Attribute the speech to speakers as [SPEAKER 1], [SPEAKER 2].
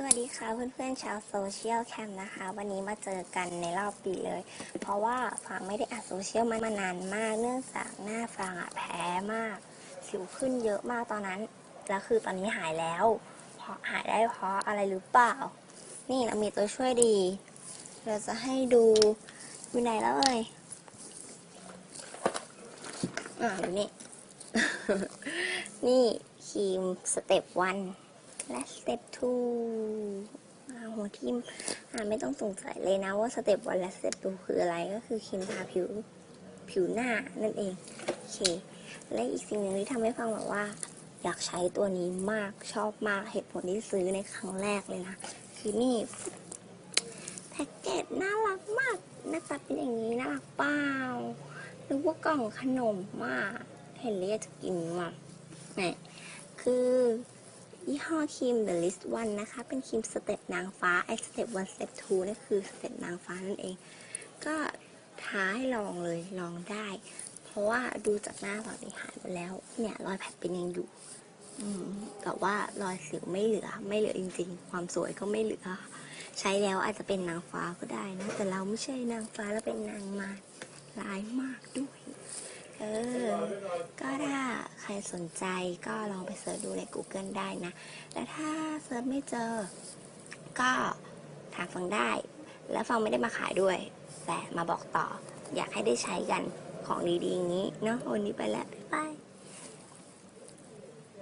[SPEAKER 1] สวัสดีค่ะเพื่อนๆชาวโซเชียลแคมนะคะ วันนี้มาเจอกันในรอบปีเลย เพราะว่าฟางไม่ได้อัดโซเชียลมานานมากเนื่องจากหน้าฟางอะแพ้มาก สิวขึ้นเยอะมากตอนนั้นแล้วคือตอนนี้หายแล้วเพราะหายได้เพราะอะไรหรือเปล่า นี่เรามีตัวช่วยดี เราจะให้ดูอยู่ไหนแล้วเอ่ยอ่าอยู่นี่ นี่ครีมสเต็ปวัน และสเต็ปทูอ่าหัวทิมอ่าไม่ต้องสงสัยเลยนะว่าสเต็ปวันและสเต็ปทูคืออะไรก็คือครีมทาผิวผิวหน้านั่นเองโอเคและอีกสิ่งหนึ่งที่ทำให้ฟังแบบว่า อยากใช้ตัวนี้มากชอบมากเหตุผลที่ซื้อในครั้งแรกเลยนะ คือนี่แพ็กเกจน่ารักมากหน้าตาเป็นอย่างนี้น่ารักเปล่านึกว่ากล่องขนมมาก เห็นแล้วอยจะกินมากนี่คือ ยี่ห้อครีม The List One นะคะ เป็นครีมสเต็ปนางฟ้าไอสเต็ป1สเต็ป2นี่คือสเต็ปนางฟ้านั่นเอง ก็ท้าให้ลองเลยลองได้ เพราะว่าดูจากหน้าตอนนี้หายไปแล้ว เนี่ยรอยแผลเป็นยังอยู่อืมแต่ว่ารอยสิวไม่เหลือ ไม่เหลือจริง ๆ ความสวยก็ไม่เหลือ ใช้แล้วอาจจะเป็นนางฟ้าก็ได้นะ แต่เราไม่ใช่นางฟ้าเราเป็นนางมารร้ายมากด้วย เออ ก็ถ้าใคร สนใจก็ลองไปเสิร์ชดูใน Google ได้นะ และถ้าเสิร์ชไม่เจอ ก็ถามฟังได้ และฟังไม่ได้มาขายด้วย แต่มาบอกต่อ อยากให้ได้ใช้กันของดีๆอย่างนี้เนาะวันนี้ไปแล้ว บ๊ายบาย